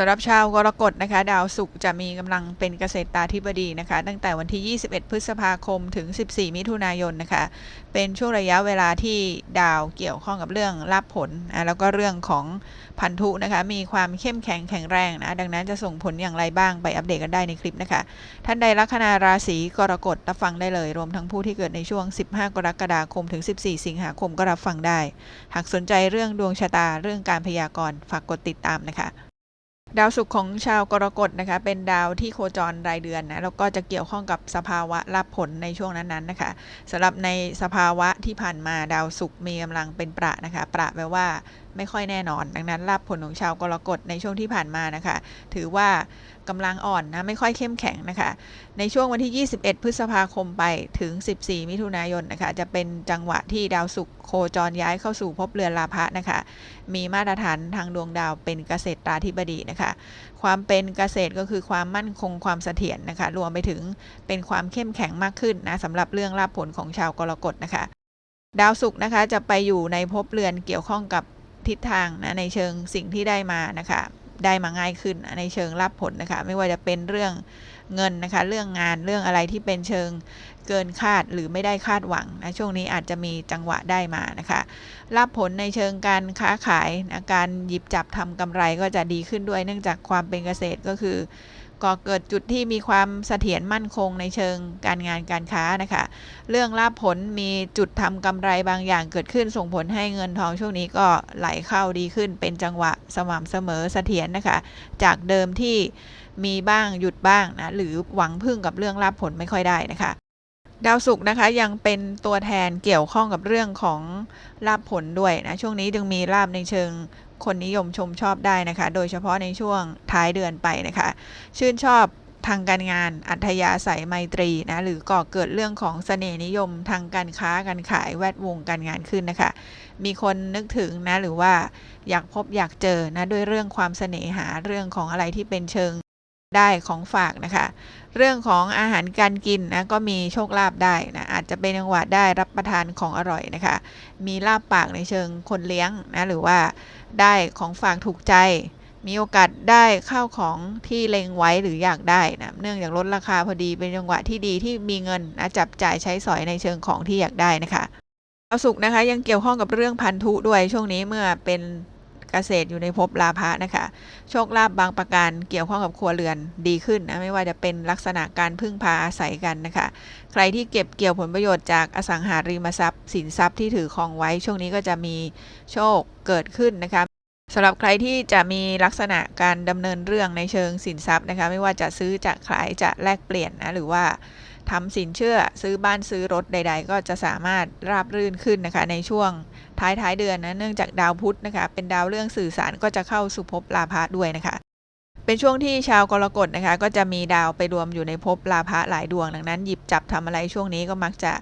สำหรับชาวกรกฎนะคะ ดาวศุกร์จะมีกำลังเป็นเกษตรตาธิบดีนะคะ ตั้งแต่วันที่ 21 พฤษภาคมถึง 14 มิถุนายนนะคะ เป็นช่วงระยะเวลาที่ดาวเกี่ยวข้องกับเรื่องลาภผลนะแล้วก็เรื่องของพันธุนะคะ มีความเข้มแข็งแข็งแรงนะ ดังนั้นจะส่งผลอย่างไรบ้างไปอัปเดตกันได้ในคลิปนะคะ ท่านใดลัคนาราศีกรกฎรับฟังได้เลย รวมทั้งผู้ที่เกิดในช่วง 15 กรกฎาคมถึง 14 สิงหาคมก็รับฟังได้ หากสนใจเรื่องดวงชะตาเรื่องการพยากรณ์ฝากกดติดตามนะคะ ดาวศุกร์ของชาวกรกฎนะคะ เป็นดาวที่โคจรรายเดือนนะแล้วก็จะเกี่ยวข้องกับสภาวะรับผลในช่วงนั้นๆนะคะสำหรับในสภาวะที่ผ่านมาดาวศุกร์มีกำลังเป็นประนะคะ ประแปลว่าไม่ค่อยแน่นอน ดังนั้นรับผลของชาวกรกฎในช่วงที่ผ่านมานะคะ ถือว่ากำลังอ่อนนะไม่ค่อยเข้มแข็งนะคะ ในช่วงวันที่ 21 พฤษภาคมไปถึง 14 มิถุนายนนะคะ จะเป็นจังหวะที่ดาวศุกร์โคจรย้ายเข้าสู่ภพเรือนลาภะนะคะ มีมาตรฐานทางดวงดาวเป็นเกษตรตราธิบดีนะคะ ความเป็นเกษตรก็คือความมั่นคงความเสถียรนะคะ รวมไปถึงเป็นความเข้มแข็งมากขึ้นนะสำหรับเรื่องลาภผลของชาวกรกฎนะคะดาวศุกร์นะคะจะไปอยู่ในภพเรือนเกี่ยวข้องกับ ทิศทางนะในเชิงสิ่งที่ได้มานะคะได้มาง่ายขึ้นในเชิงรับผลนะคะ ไม่ว่าจะเป็นเรื่องเงินนะคะ เรื่องงานเรื่องอะไรที่เป็นเชิงเกินคาดหรือไม่ได้คาดหวังนะช่วงนี้อาจจะมีจังหวะได้มานะคะ รับผลในเชิงการค้าขายนะการหยิบจับทำกำไรก็จะดีขึ้นด้วย เนื่องจากความเป็นเกษตรก็คือ ก่อเกิดจุดที่มีความเสถียรมั่นคงในเชิงการงานการค้านะคะ เรื่องลาภผลมีจุดทำกำไรบางอย่างเกิดขึ้นส่งผลให้เงินทองช่วงนี้ก็ไหลเข้าดีขึ้น เป็นจังหวะสม่ำเสมอเสถียรนะคะ จากเดิมที่มีบ้างหยุดบ้างนะหรือหวังพึ่งกับเรื่องลาภผลไม่ค่อยได้นะคะ ดาวศุกร์นะคะยังเป็นตัวแทนเกี่ยวข้องกับเรื่องของลาภผลด้วยนะช่วงนี้จึงมีลาบในเชิงคนนิยมชมชอบได้นะคะ โดยเฉพาะในช่วงท้ายเดือนไปนะคะ ชื่นชอบทางการงานอัธยาศัยไมตรีนะหรือก่อเกิดเรื่องของเสน่ห์นิยมทางการค้าการขายแวดวงการงานขึ้นนะคะ มีคนนึกถึงนะหรือว่าอยากพบอยากเจอนะด้วยเรื่องความเสน่หาเรื่องของอะไรที่เป็นเชิง ได้ของฝากนะคะ เรื่องของอาหารการกินนะก็มีโชคลาภได้นะอาจจะเป็นจังหวะได้รับประทานของอร่อยนะคะ มีลาบปากในเชิงคนเลี้ยงนะหรือว่าได้ของฝากถูกใจ มีโอกาสได้ข้าวของที่เล็งไว้หรืออยากได้นะเนื่องจากลดราคาพอดีเป็นจังหวะที่ดีที่มีเงินนะจับจ่ายใช้สอยในเชิงของที่อยากได้นะคะดาวศุกร์นะคะยังเกี่ยวข้องกับเรื่องพันธุด้วยช่วงนี้เมื่อเป็น เกษตรอยู่ในภพลาภะนะคะ โชคลาภบางประการเกี่ยวข้องกับครัวเรือนดีขึ้นนะไม่ว่าจะเป็นลักษณะการพึ่งพาอาศัยกันนะคะ ใครที่เก็บเกี่ยวผลประโยชน์จากอสังหาริมทรัพย์ สินทรัพย์ที่ถือครองไว้ ช่วงนี้ก็จะมีโชคเกิดขึ้นนะคะสำหรับใครที่จะมีลักษณะการดำเนินเรื่องในเชิงสินทรัพย์นะคะ ไม่ว่าจะซื้อจะขายจะแลกเปลี่ยนนะหรือว่า ทำสินเชื่อซื้อบ้านซื้อรถใด ๆ ก็จะสามารถราบรื่นขึ้นนะคะในช่วงท้ายท้ายๆเดือนนะเนื่องจากดาวพุธนะคะ เป็นดาวเรื่องสื่อสารก็จะเข้าสู่ภพลาภะด้วยนะคะ เป็นช่วงที่ชาวกรกฎนะคะ ก็จะมีดาวไปรวมอยู่ในภพลาภะหลายดวง ดังนั้นหยิบจับทำอะไรช่วงนี้ก็มักจะ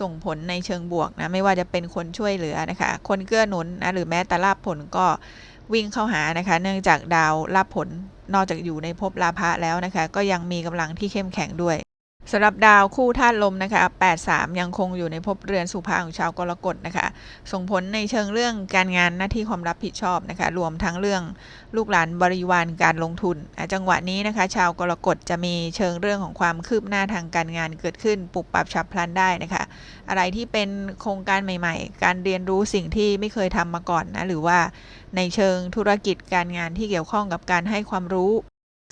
ส่งผลในเชิงบวกนะไม่ว่าจะเป็นคนช่วยเหลือนะคะ คนเกื้อหนุนนะหรือแม้แต่ลาภผลก็วิ่งเข้าหานะคะ เนื่องจากดาวลาภผลนอกจากอยู่ในภพลาภะแล้วนะคะ ก็ยังมีกำลังที่เข้มแข็งด้วย สำหรับดาวคู่ธาตุลมนะคะ83 ยังคงอยู่ในภพเรือนสุภาของชาวกรกฎนะคะ ส่งผลในเชิงเรื่องการงานหน้าที่ความรับผิดชอบนะคะ รวมทั้งเรื่องลูกหลานบริวารการลงทุนอะจังหวะนี้นะคะ ชาวกรกฎจะมีเชิงเรื่องของความคืบหน้าทางการงานเกิดขึ้น ปรับปรับฉับพลันได้นะคะ อะไรที่เป็นโครงการใหม่ ๆ การเรียนรู้สิ่งที่ไม่เคยทำมาก่อนนะ หรือว่าในเชิงธุรกิจการงานที่เกี่ยวข้องกับการให้ความรู้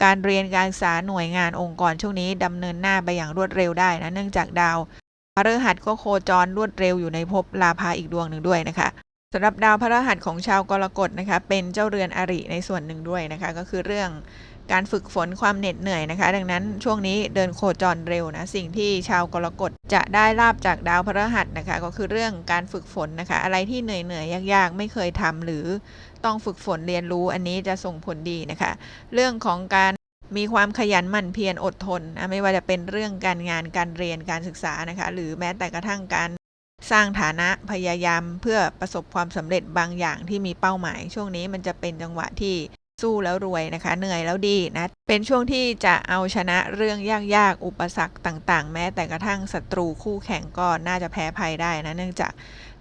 การเรียนการศึกษาหน่วยงานองค์กรช่วงนี้ดำเนินหน้าไปอย่างรวดเร็วได้นะเนื่องจากดาวพฤหัสก็โคจรรวดเร็วอยู่ในภพลาภาอีกดวงหนึ่งด้วยนะคะสำหรับดาวพฤหัสของชาวกรกฎนะคะเป็นเจ้าเรือนอริในส่วนหนึ่งด้วยนะคะก็คือเรื่อง การฝึกฝนความเหน็ดเหนื่อยนะคะ ดังนั้นช่วงนี้เดินโคจรเร็วนะ สิ่งที่ชาวกรกฎจะได้ลาบจากดาวพฤหัสนะคะ ก็คือเรื่องการฝึกฝนนะคะ อะไรที่เหนื่อยเหนื่อยยากๆ ไม่เคยทำหรือต้องฝึกฝนเรียนรู้อันนี้จะส่งผลดีนะคะ เรื่องของการมีความขยันหมั่นเพียรอดทนนะไม่ว่าจะเป็นเรื่องการงานการเรียนการศึกษานะคะ หรือแม้แต่กระทั่งการสร้างฐานะพยายามเพื่อประสบความสำเร็จบางอย่างที่มีเป้าหมาย ช่วงนี้มันจะเป็นจังหวะที่ สู้แล้วรวยนะคะ เหนื่อยแล้วดีนะ เป็นช่วงที่จะเอาชนะเรื่องยากๆ อุปสรรคต่างๆ แม้แต่กระทั่งศัตรูคู่แข่งก็น่าจะแพ้ภัยได้นะ เนื่องจาก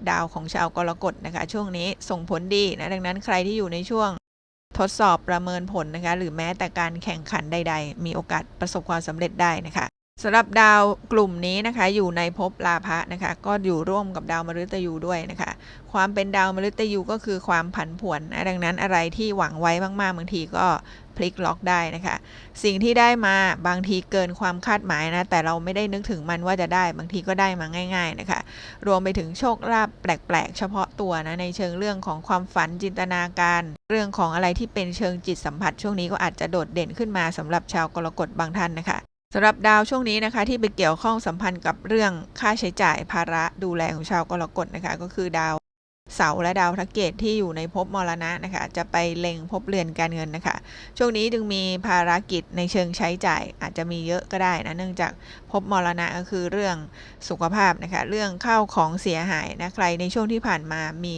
ดาวของชาวกรกฎนะคะ ช่วงนี้ส่งผลดีนะ ดังนั้นใครที่อยู่ในช่วงทดสอบประเมินผลนะคะ หรือแม้แต่การแข่งขันใด ๆ มีโอกาสประสบความสำเร็จได้นะคะ สำหรับดาวกลุ่มนี้นะคะอยู่ในภพลาภะนะคะ ก็อยู่ร่วมกับดาวมฤตยูด้วยนะคะ ความเป็นดาวมฤตยูก็คือความผันผวนนะดังนั้นอะไรที่หวังไว้มากๆบางทีก็พลิกล็อกได้นะคะ สิ่งที่ได้มาบางทีเกินความคาดหมายนะแต่เราไม่ได้นึกถึงมันว่าจะได้บางทีก็ได้มาง่าย ๆนะคะ รวมไปถึงโชคลาภแปลกๆ เฉพาะตัวนะในเชิงเรื่องของความฝันจินตนาการ เรื่องของอะไรที่เป็นเชิงจิตสัมผัสช่วงนี้ก็อาจจะโดดเด่นขึ้นมาสำหรับชาวกรกฎบางท่านนะคะ สำหรับดาวช่วงนี้นะคะที่ไปเกี่ยวข้องสัมพันธ์กับเรื่องค่าใช้จ่ายภาระดูแลของชาวกรกฎนะคะ ก็คือดาวเสาร์และดาวพระเกตที่อยู่ในภพมรณะนะคะ จะไปเล็งภพเรือนการเงินนะคะ ช่วงนี้จึงมีภารกิจในเชิงใช้จ่ายอาจจะมีเยอะก็ได้นะเนื่องจากภพมรณะก็คือเรื่องสุขภาพนะคะ เรื่องข้าวของเสียหายนะใครในช่วงที่ผ่านมามี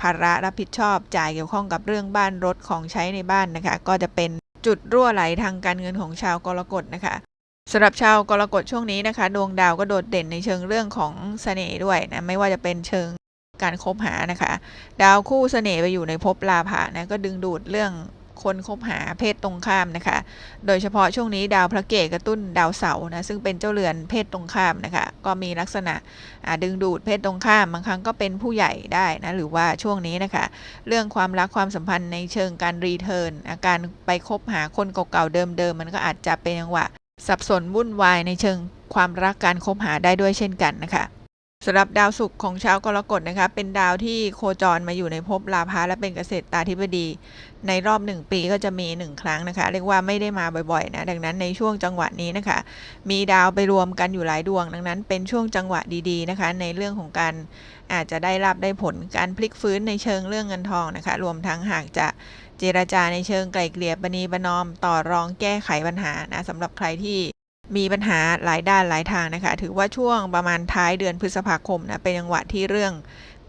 ภาระรับผิดชอบจ่ายเกี่ยวข้องกับเรื่องบ้านรถของใช้ในบ้านนะคะ ก็จะเป็นจุดรั่วไหลทางการเงินของชาวกรกฎนะคะ สำหรับชาวกรกฎช่วงนี้นะคะ ดวงดาวก็โดดเด่นในเชิงเรื่องของเสน่ห์ด้วยนะไม่ว่าจะเป็นเชิงการคบหานะคะ ดาวคู่เสน่ห์ไปอยู่ในภพลาภะนะก็ดึงดูดเรื่องคนคบหาเพศตรงข้ามนะคะ โดยเฉพาะช่วงนี้ดาวพระเกตกระตุ้นดาวเสาร์นะซึ่งเป็นเจ้าเรือนเพศตรงข้ามนะคะ ก็มีลักษณะดึงดูดเพศตรงข้ามบางครั้งก็เป็นผู้ใหญ่ได้นะหรือว่าช่วงนี้นะคะ เรื่องความรักความสัมพันธ์ในเชิงการรีเทิร์นการไปคบหาคนเก่าๆเดิมๆมันก็อาจจะเป็นจังหวะ สับสนวุ่นวายในเชิงความรักการคบหาได้ด้วยเช่นกันนะคะสำหรับดาวศุกร์ของชาวกรกฎนะคะ เป็นดาวที่โคจรมาอยู่ในภพลาภะและเป็นเกษตรตาธิบดี ในรอบหนึ่งปีก็จะมีหนึ่งครั้งนะคะ เรียกว่าไม่ได้มาบ่อยๆนะดังนั้นในช่วงจังหวะนี้นะคะ มีดาวไปรวมกันอยู่หลายดวง ดังนั้นเป็นช่วงจังหวะดีๆนะคะ ในเรื่องของการอาจจะได้รับได้ผลการพลิกฟื้นในเชิงเรื่องเงินทองนะคะ รวมทั้งหากจะ เจรจาในเชิงไกล่เกลี่ยปณีประนอมต่อรองแก้ไขปัญหานะสำหรับใครที่มีปัญหาหลายด้านหลายทางนะคะ ถือว่าช่วงประมาณท้ายเดือนพฤษภาคมนะเป็นจังหวะที่เรื่อง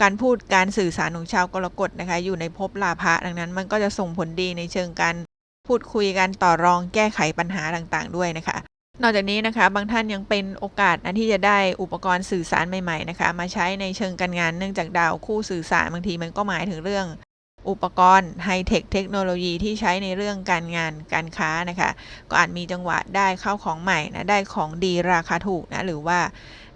การพูดการสื่อสารของชาวกรกฎนะคะ อยู่ในภพลาภะดังนั้น มันก็จะส่งผลดีในเชิงการพูดคุยกันต่อรองแก้ไขปัญหาต่างๆ ด้วยนะคะ นอกจากนี้นะคะ บางท่านยังเป็นโอกาสนะที่จะได้อุปกรณ์สื่อสารใหม่ๆนะคะ มาใช้ในเชิงการงานเนื่องจากดาวคู่สื่อสารบางทีมันก็หมายถึงเรื่อง อุปกรณ์ไฮเทคเทคโนโลยีที่ใช้ในเรื่องการงานการค้านะคะ ก็อาจมีจังหวะได้เข้าของใหม่นะได้ของดีราคาถูกนะหรือว่า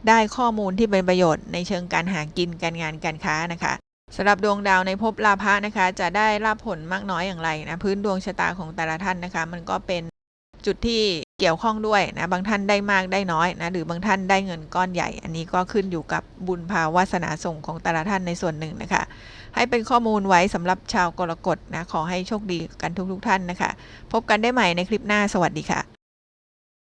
ได้ข้อมูลที่เป็นประโยชน์ในเชิงการหากินการงานการค้านะคะสำหรับดวงดาวในภพลาภะนะคะ จะได้รับผลมากน้อยอย่างไรนะพื้นดวงชะตาของแต่ละท่านนะคะ มันก็เป็นจุดที่เกี่ยวข้องด้วยนะบางท่านได้มากได้น้อยนะหรือบางท่านได้เงินก้อนใหญ่ อันนี้ก็ขึ้นอยู่กับบุญภาวาสนาส่งของแต่ละท่านในส่วนหนึ่งนะคะ ให้เป็นข้อมูลไว้สำหรับชาวกรกฎนะขอให้โชคดีกันทุกๆทท่านนะคะ พบกันได้ใหม่ในคลิปหน้าสวัสดีค่ะ